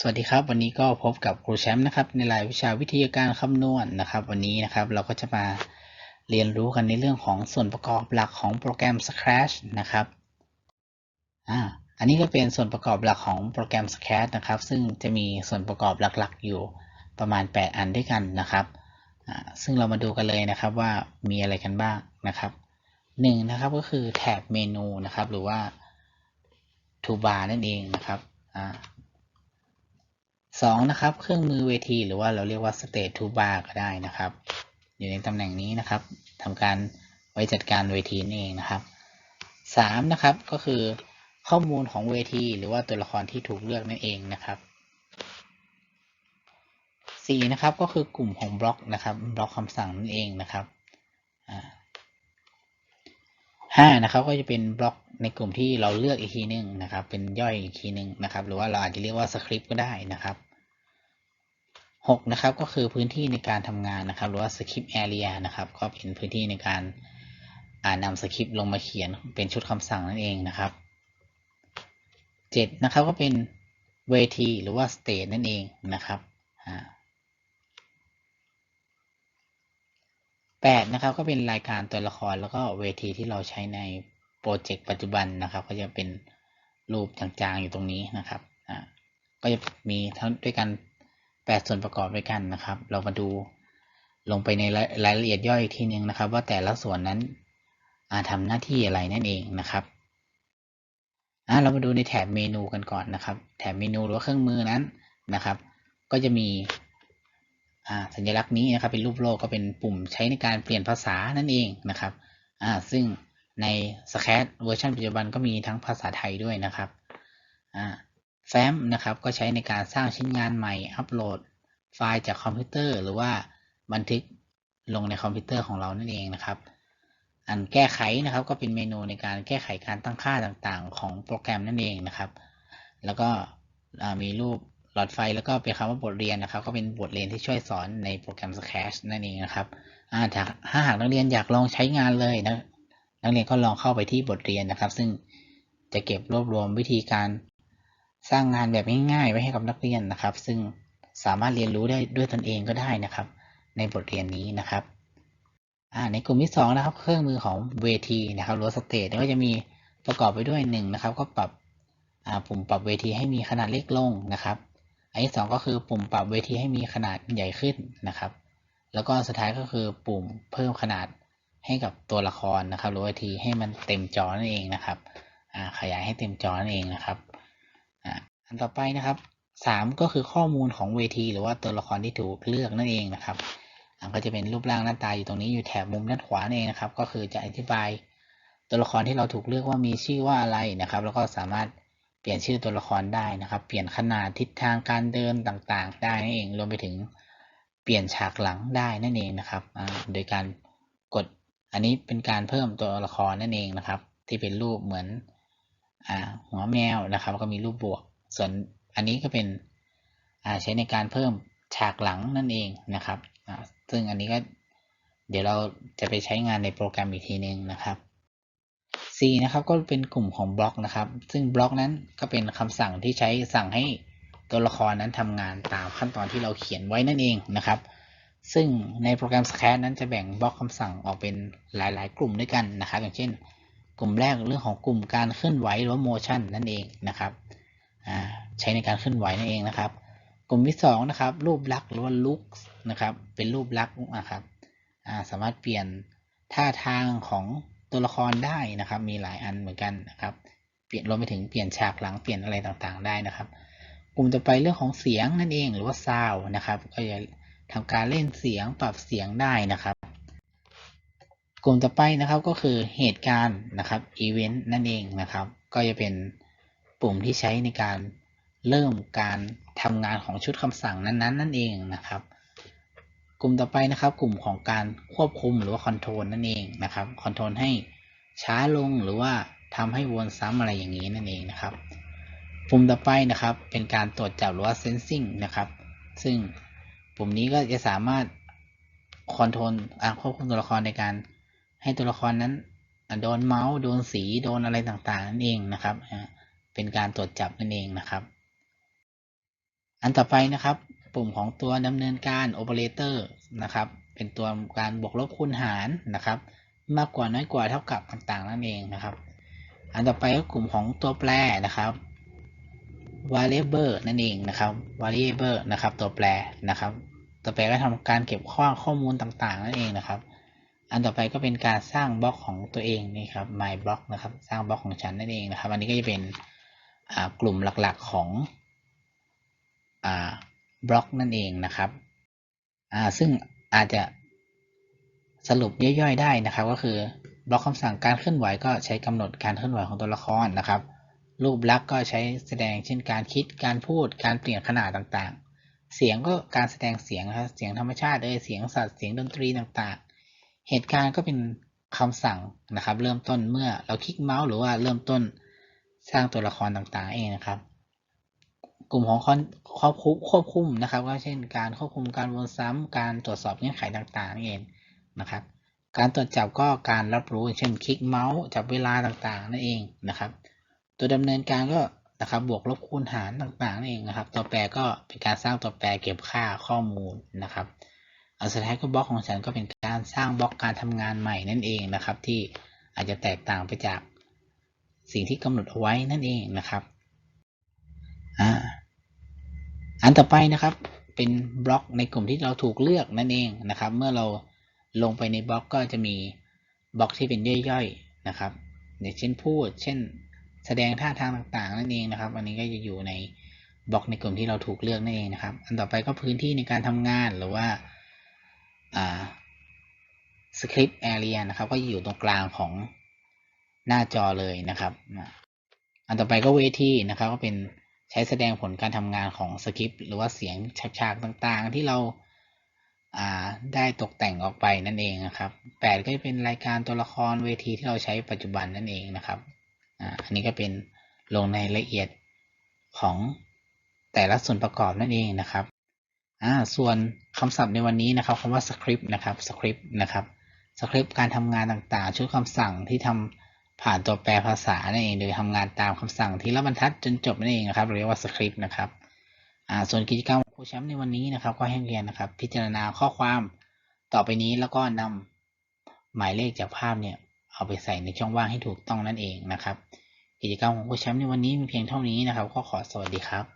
สวัสดีครับ วันนี้ก็พบกับครูแชมป์นะครับในรายวิชาวิทยาการคำนวณนะครับ วันนี้นะครับเราก็จะมาเรียนรู้กันในเรื่องของส่วนประกอบหลักของโปรแกรม Scratch นะครับอ่าอันนี้ก็เป็นส่วนประกอบหลักของโปรแกรม Scratch นะครับ ซึ่งจะมีส่วนประกอบหลักๆ อยู่ประมาณ 8 อันด้วยกันนะครับอ่าซึ่งเรามาดูกันเลยนะครับว่ามีอะไรกันบ้างนะครับหนึ่งนะครับก็คือแถบเมนูนะครับ หรือว่า toolbar นั่นเองนะครับอ่า สองนะครับ เครื่องมือเวทีหรือว่าเราเรียกว่า stage to bar ก็ได้นะครับ อยู่ในตำแหน่งนี้นะครับทำการไว้จัดการเวทีนั่นเองนะครับสามนะครับก็คือข้อมูลของเวที หรือว่าตัวละครที่ถูกเลือกนั่นเองนะครับสี่นะครับก็คือกลุ่มของบล็อกนะครับบล็อกคำสั่งนั่นเองนะครับห้านะครับก็จะเป็นบล็อกในกลุ่มที่เราเลือกอีกทีหนึ่งนะครับ เป็นย่อยอีกทีหนึ่งนะครับ หรือว่าเราอาจจะเรียกว่าสคริปต์ก็ได้นะครับ หกนะครับก็คือพื้นที่ในการทำงานนะครับ หรือว่าสคริปต์แอเรียนะครับก็เป็นพื้นที่ในการานำสคริปต์ลงมาเขียนเป็นชุดคำสั่งนั่นเองนะครับเจ็ดนะครับก็เป็นเวทีหรือว่าสเตจนั่นเองนะครับแปดนะครับก็เป็นรายการตัวละครแล้วก็เวทีที่เราใช้ในโปรเจกต์ปัจจุบันนะครับ ก็จะเป็นรูปจางๆอยู่ตรงนี้นะครับก็จะมีทั้งด้วยกัน แปดส่วนประกอบด้วยกันนะครับ เรามาดูลงไปในรายละเอียดย่อยอีกทีนึงนะครับ ว่าแต่ละส่วนนั้นทำหน้าที่อะไรนั่นเองนะครับเรามาดูในแถบเมนูกันก่อนนะครับ แถบเมนูหรือเครื่องมือนั้นนะครับ ก็จะมีสัญลักษณ์นี้นะครับเป็นรูปโลกก็เป็นปุ่มใช้ในการเปลี่ยนภาษานั่นเองนะครับซึ่งใน s c a t เวอร์ชันปัจจุบันก็มีทั้งภาษาไทยด้วยนะครับ แฟ้มนะครับ ก็ใช้ในการสร้างชิ้นงานใหม่ อัปโหลดไฟล์จากคอมพิวเตอร์ หรือว่าบันทึกลงในคอมพิวเตอร์ของเรานั่นเองนะครับ อันแก้ไขนะครับ ก็เป็นเมนูในการแก้ไขการตั้งค่าต่างๆ ของโปรแกรมนั่นเองนะครับ แล้วก็มีรูปหลอดไฟแล้วก็เป็นคำว่าบทเรียนนะครับ ก็เป็นบทเรียนที่ช่วยสอนในโปรแกรม Scratch นั่นเองนะครับถ้าหากนักเรียนอยากลองใช้งานเลยนะนักเรียนก็ลองเข้าไปที่บทเรียนนะครับ ซึ่งจะเก็บรวบรวมวิธีการ สร้างงานแบบง่ายๆไว้ให้กับนักเรียนนะครับ ซึ่งสามารถเรียนรู้ได้ด้วยตนเองก็ได้นะครับ ในบทเรียนนี้นะครับในกลุ่มที่2นะครับ เครื่องมือของเวทีนะครับหรือสเตจก็จะมีประกอบไปด้วย1นะครับ ก็ปรับปุ่มปรับเวทีให้มีขนาดเล็กลงนะครับ อันที่2ก็คือปุ่มปรับเวทีให้มีขนาดใหญ่ขึ้นนะครับ แล้วก็สุดท้ายก็คือปุ่มเพิ่มขนาดให้กับตัวละครนะครับ หรือเวทีให้มันเต็มจอนั่นเองนะครับขยายให้เต็มจอนั่นเองนะครับ อันต่อไปนะครับสามก็คือข้อมูลของเวที หรือว่าตัวละครที่ถูกเลือกนั่นเองนะครับก็จะเป็นรูปร่างหน้าตาอยู่ตรงนี้อยู่แถบมุมด้านขวาเองนะครับ ก็คือจะอธิบายตัวละครที่เราถูกเลือกว่ามีชื่อว่าอะไรนะครับ แล้วก็สามารถเปลี่ยนชื่อตัวละครได้นะครับ เปลี่ยนขนาดทิศทางการเดินต่างๆ ได้นั่นเองรวมไปถึงเปลี่ยนฉากหลังได้นั่นเองนะครับโดยการกดอันนี้เป็นการเพิ่มตัวละครนั่นเองนะครับ ที่เป็นรูปเหมือนหัวแมวนะครับ ก็มีรูปบวก ส่วนอันนี้ก็เป็นใช้ในการเพิ่มฉากหลังนั่นเองนะครับ ซึ่งอันนี้ก็เดี๋ยวเราจะไปใช้งานในโปรแกรมอีกทีนึงนะครับ C นะครับก็เป็นกลุ่มของบล็อกนะครับ ซึ่งบล็อกนั้นก็เป็นคำสั่งที่ใช้สั่งให้ตัวละครนั้นทำงานตามขั้นตอนที่เราเขียนไว้นั่นเองนะครับ ซึ่งในโปรแกรม Scratch นั้นจะแบ่งบล็อกคำสั่งออกเป็นหลาย ๆ กลุ่มด้วยกันนะครับ อย่างเช่น กลุ่มแรกเรื่องของกลุ่มการเคลื่อนไหวหรือว่า motion นั่นเองนะครับ ใช้ในการเคลื่อนไหวนั่นเองนะครับ กลุ่มที่2นะครับ รูปลักษณ์หรือว่า look นะครับ เป็นรูปลักษณ์นะครับสามารถเปลี่ยนท่าทางของตัวละครได้นะครับ มีหลายอันเหมือนกันนะครับ เปลี่ยนรวมไปถึงเปลี่ยนฉากหลังเปลี่ยนอะไรต่างๆ ได้นะครับ กลุ่มต่อไปเรื่องของเสียงนั่นเองหรือว่าซาวนะครับ ก็จะทำการเล่นเสียงปรับเสียงได้นะครับ กลุ่มต่อไปนะครับก็คือเหตุการณ์นะครับอีเวนต์นั่นเองนะครับ ก็จะเป็น ปุ่มที่ใช้ในการเริ่มการทำงานของชุดคำสั่งนั้นๆ นั่นเองนะครับ กลุ่มต่อไปนะครับ กลุ่มของการควบคุมหรือว่าคอนโทรลนั่นเองนะครับคอนโทรลให้ช้าลงหรือว่าทำให้วนซ้ำอะไรอย่างนี้นั่นเองนะครับ ปุ่มต่อไปนะครับ เป็นการตรวจจับหรือว่า sensing นะครับ ซึ่งปุ่มนี้ก็จะสามารถคอนโทรลควบคุมตัวละครในการให้ตัวละครนั้นโดนเมาส์โดนสีโดนอะไรต่างๆนั่นเองนะครับ เป็นการตรวจจับนั่นเองนะครับ อันต่อไปนะครับ ปุ่มของตัวดำเนินการ operator นะครับ เป็นตัวการบวกลบคูณหารนะครับ มากกว่าน้อยกว่าเท่ากับต่างๆ นั่นเองนะครับ อันต่อไปก็กลุ่มของตัวแปรนะครับ variable นั่นเองนะครับ variable นะครับ ตัวแปรนะครับ ตัวแปรก็ทำการเก็บข้อข้อมูลต่างๆ นั่นเองนะครับ อันต่อไปก็เป็นการสร้างบล็อกของตัวเองนี่ครับ my block นะครับ สร้างบล็อกของฉันนั่นเองนะครับ อันนี้ก็จะเป็น กลุ่มหลักๆของบล็อกนั่นเองนะครับซึ่งอาจจะสรุปย่อยๆได้นะครับ ก็คือบล็อกคำสั่งการเคลื่อนไหวก็ใช้กำหนดการเคลื่อนไหวของตัวละครนะครับ รูปลักษณ์ก็ใช้แสดงเช่นการคิดการพูดการเปลี่ยนขนาดต่างๆ เสียงก็การแสดงเสียงนะครับเสียงธรรมชาติเอยเสียงสัตว์เสียงดนตรีต่างๆ เหตุการณ์ก็เป็นคำสั่งนะครับ เริ่มต้นเมื่อเราคลิกเมาส์หรือว่าเริ่มต้น สร้างตัวละครต่างๆเองนะครับ กลุ่มของควบคุมควบคุมนะครับ ก็เช่นการควบคุมการวนซ้ำการตรวจสอบเงื่อนไขต่างๆนี่เองนะครับ การตรวจจับก็การรับรู้เช่นคลิกเมาส์จับเวลาต่างๆนั่นเองนะครับ ตัวดำเนินการก็นะครับบวกลบคูณหารต่างๆนั่นเองนะครับ ตัวแปรก็เป็นการสร้างตัวแปรเก็บค่าข้อมูลนะครับอันสุดท้ายก็บล็อกของฉันก็เป็นการสร้างบล็อกการทำงานใหม่นั่นเองนะครับ ที่อาจจะแตกต่างไปจาก สิ่งที่กำหนดเอาไว้นั่นเองนะครับอ่าอันต่อไปนะครับเป็นบล็อกในกลุ่มที่เราถูกเลือกนั่นเองนะครับ เมื่อเราลงไปในบล็อกก็จะมีบล็อกที่เป็นย่อยๆนะครับอย่างเช่นพูด เช่น แสดงท่าทางต่างๆ นั่นเองนะครับ อันนี้ก็จะอยู่ในบล็อกในกลุ่มที่เราถูกเลือกนั่นเองนะครับ อันต่อไปก็พื้นที่ในการทำงานหรือว่าสคริปต์แอเรียนะครับ ก็อยู่ตรงกลางของ หน้าจอเลยนะครับ อันต่อไปก็เวทีนะครับก็เป็นใช้แสดงผลการทำงานของสคริปต์หรือว่าเสียงฉากๆต่างๆ ที่เราได้ตกแต่งออกไปนั่นเองนะครับแปดก็จะเป็นรายการตัวละครเวทีที่เราใช้ปัจจุบันนั่นเองนะครับอันนี้ก็เป็นลงในละเอียดของแต่ละส่วนประกอบนั่นเองนะครับส่วนคำศัพท์ในวันนี้นะครับคำว่าสคริปต์นะครับสคริปต์นะครับสคริปต์การทำงานต่างๆ ชุดคำสั่งที่ทำ ผ่านตัวแปรภาษานั่นเองโดยทำงานตามคำสั่งที่ละบรรทัดจนจบนั่นเองนะครับเรียกว่าสคริปต์นะครับส่วนกิจกรรมของครูแชมป์ในวันนี้นะครับ ก็ให้เรียนนะครับ พิจารณาข้อความต่อไปนี้แล้วก็นำหมายเลขจากภาพเนี่ยเอาไปใส่ในช่องว่างให้ถูกต้องนั่นเองนะครับ กิจกรรมของครูแชมป์ในวันนี้มีเพียงเท่านี้นะครับ ก็ขอสวัสดีครับ